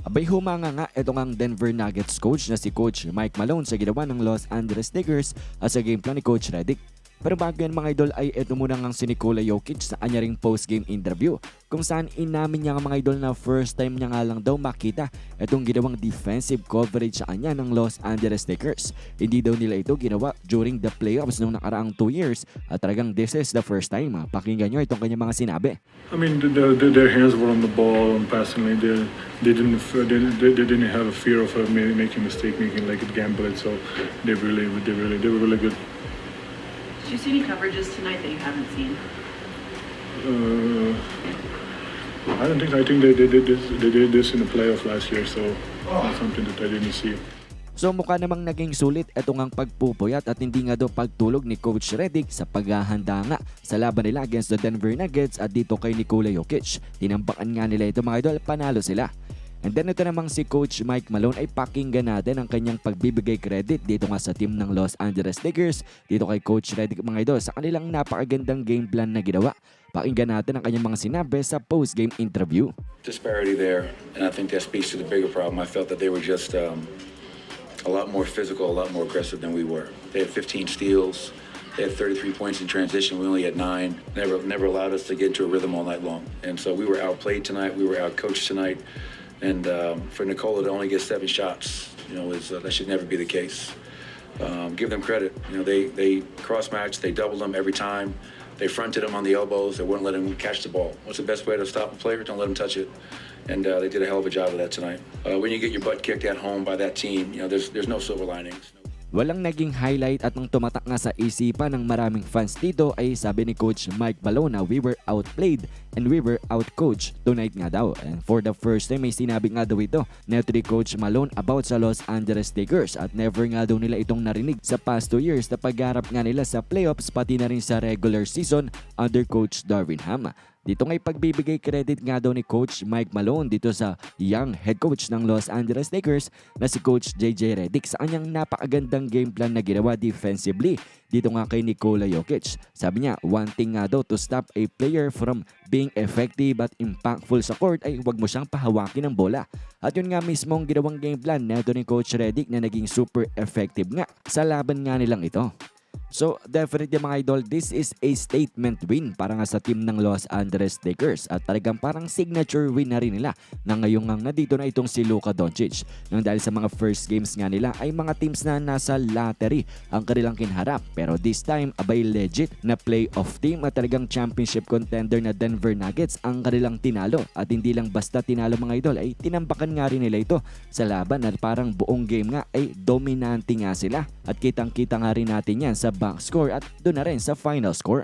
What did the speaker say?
Abay humanga nga itong ang Denver Nuggets coach na si Coach Mike Malone sa ginawa ng Los Angeles Lakers at sa game plan ni Coach Redick. Pero bago yan mga idol ay ito muna nga si Nikola Jokic sa kanya ring post-game interview kung saan inamin niya nga mga idol na first time niya nga lang daw makita itong ginawang defensive coverage sa kanya ng Los Angeles Lakers. Hindi daw nila ito ginawa during the playoffs noong nakaraang 2 years at talagang this is the first time. ah. Pakinggan nyo itong kanyang mga sinabi. I mean, the, the, their hands were on the ball and passing like they, they didn't they, they, didn't have a fear of uh, ma- making mistake, making like a gamble. So they really they really they were really good. Did you see any coverages tonight that you haven't seen? Uh, I don't think I think they, they did this they did this in the playoff last year, so that's something that I didn't see. So mukha namang naging sulit itong ang pagpupuyat at hindi nga daw pagtulog ni Coach Redick sa paghahanda nga sa laban nila against the Denver Nuggets at dito kay Nikola Jokic. Tinambakan nga nila ito mga idol, panalo sila. And then ito namang si Coach Mike Malone ay pakinggan natin ang kanyang pagbibigay credit dito nga sa team ng Los Angeles Lakers, dito kay Coach Redick mga idol sa kanilang napakagandang game plan na ginawa. Pakinggan natin ang kanyang mga sinabi sa post-game interview. disparity there, and I think that speaks to the bigger problem. I felt that they were just um, a lot more physical, a lot more aggressive than we were. They had 15 steals. They had 33 points in transition. We only had nine. Never, never allowed us to get into a rhythm all night long. And so we were outplayed tonight. We were outcoached tonight. And um, for Nicola to only get seven shots, you know, is uh, that should never be the case. Um, give them credit. You know, they they cross matched. They doubled them every time. They fronted him on the elbows. They wouldn't let him catch the ball. What's the best way to stop a player? Don't let him touch it. And uh, they did a hell of a job of that tonight. Uh, when you get your butt kicked at home by that team, you know, there's there's no silver linings. Walang naging highlight at nang tumatak nga sa isipan ng maraming fans dito ay sabi ni Coach Mike Balone na we were outplayed and we were outcoached tonight nga daw. And for the first time may sinabi nga daw ito neto ni Coach Malone about sa Los Angeles Lakers at never nga daw nila itong narinig sa past 2 years na pagharap nga nila sa playoffs pati na rin sa regular season under Coach Darvin Ham. Dito ngay pagbibigay credit nga daw ni Coach Mike Malone dito sa young head coach ng Los Angeles Lakers na si Coach JJ Redick sa kanyang napakagandang game plan na ginawa defensively dito nga kay Nikola Jokic. Sabi niya, one thing nga daw to stop a player from being effective at impactful sa court ay huwag mo siyang pahawakin ng bola. At yun nga mismo ang ginawang game plan neto ni Coach Redick na naging super effective nga sa laban nga nilang ito. So definitely mga idol, this is a statement win para nga sa team ng Los Angeles Lakers. At talagang parang signature win na rin nila na ngayong nga nandito na itong si Luka Doncic. Nang dahil sa mga first games nga nila ay mga teams na nasa lottery ang kanilang kinharap. Pero this time abay legit na playoff team at talagang championship contender na Denver Nuggets ang kanilang tinalo. At hindi lang basta tinalo mga idol ay tinambakan nga rin nila ito sa laban. At parang buong game nga ay dominante nga sila. At kitang kita nga rin natin yan sa box score at doon na rin sa final score.